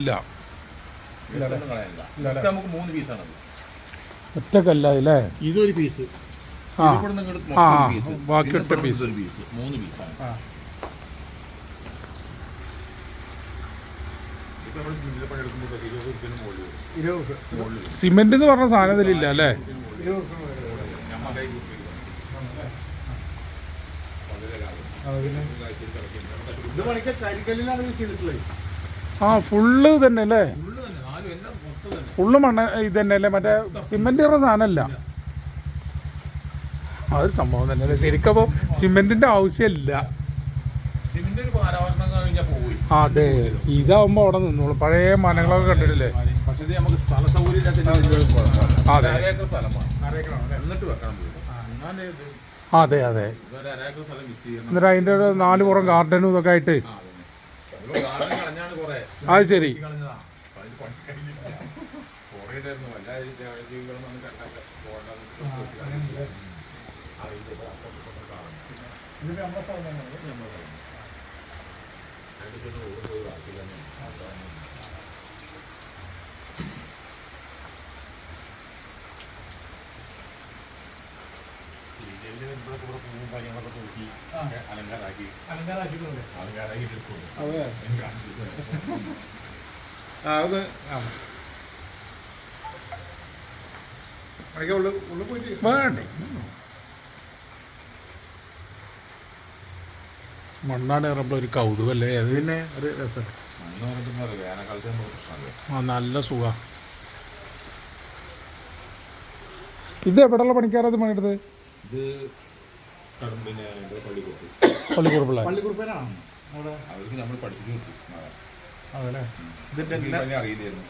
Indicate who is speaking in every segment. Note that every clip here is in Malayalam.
Speaker 1: ഇല്ല.
Speaker 2: നമുക്ക് മൂന്ന് പീസാണ്
Speaker 1: ഒറ്റക്കല്ല ഇല്ലേ
Speaker 2: ഇതൊരു പീസ്
Speaker 1: ആ. ബാക്കി ഒറ്റ പീസ്.
Speaker 2: ഒരു പീസ് മൂന്ന് പീസാണ്
Speaker 1: സിമെന്റ് എന്ന് പറഞ്ഞ സാധനം ഇതിലില്ല അല്ലേ.
Speaker 2: ഇത് പണിക്ക് കരിക്കല്ലിനാണ് ചെയ്തിട്ടുള്ളത്.
Speaker 1: ആ ഫുള്ള് തന്നെ അല്ലേ
Speaker 2: ഫുള്ള്
Speaker 1: മണ്ണ് ഇത് തന്നെ അല്ലേ മറ്റേ സിമെന്റ് പറഞ്ഞ സാധനമല്ല. അതൊരു സംഭവം തന്നെ അല്ലേ ശരിക്കും അപ്പോൾ സിമെന്റിന്റെ ആവശ്യമില്ല.
Speaker 2: കഴിഞ്ഞാൽ പോയി
Speaker 1: അതെ. ഇതാവുമ്പോ അവിടെ നിന്നോളൂ. പഴയ മനങ്ങളൊക്കെ കണ്ടിട്ടില്ലേ. അതെ. അതെ അതെ. എന്നിട്ട് അതിന്റെ ഒരു നാല് പുറം ഗാർഡനും ഇതൊക്കെ ആയിട്ട്. അത് ശരി.
Speaker 2: പണി കാര്യങ്ങളൊക്കെ തൂക്കി. അലങ്കാരാക്കി.
Speaker 3: അലങ്കാരാക്കിയിട്ടുണ്ട്.
Speaker 2: അലങ്കാരാക്കി
Speaker 3: എടുക്കുള്ളൂ
Speaker 1: വേണ്ടേ? മണ്ണാട് കയറുമ്പോൾ ഒരു കൗതുകല്ലേ? അത്
Speaker 3: പിന്നെ ഒരു രസം.
Speaker 1: ആ നല്ല സുഖ. ഇത് എവിടെയുള്ള പണിക്കാരത് പണിയെടുത്തത്?
Speaker 2: ഇത് പിന്നെ പള്ളിക്കൊട്ട്
Speaker 1: പള്ളിക്കുറപ്പിള്ള
Speaker 3: പള്ളിക്കുറുപ്പനാണ് അവിടെ?
Speaker 2: അവർക്ക് നമ്മൾ പഠിപ്പിച്ചു ആ.
Speaker 3: അതല്ലേ?
Speaker 2: അറിയില്ലായിരുന്നു.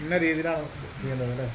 Speaker 3: ഇന്ന രീതിയിലാണ് ചെയ്യേണ്ടത് അല്ലേ?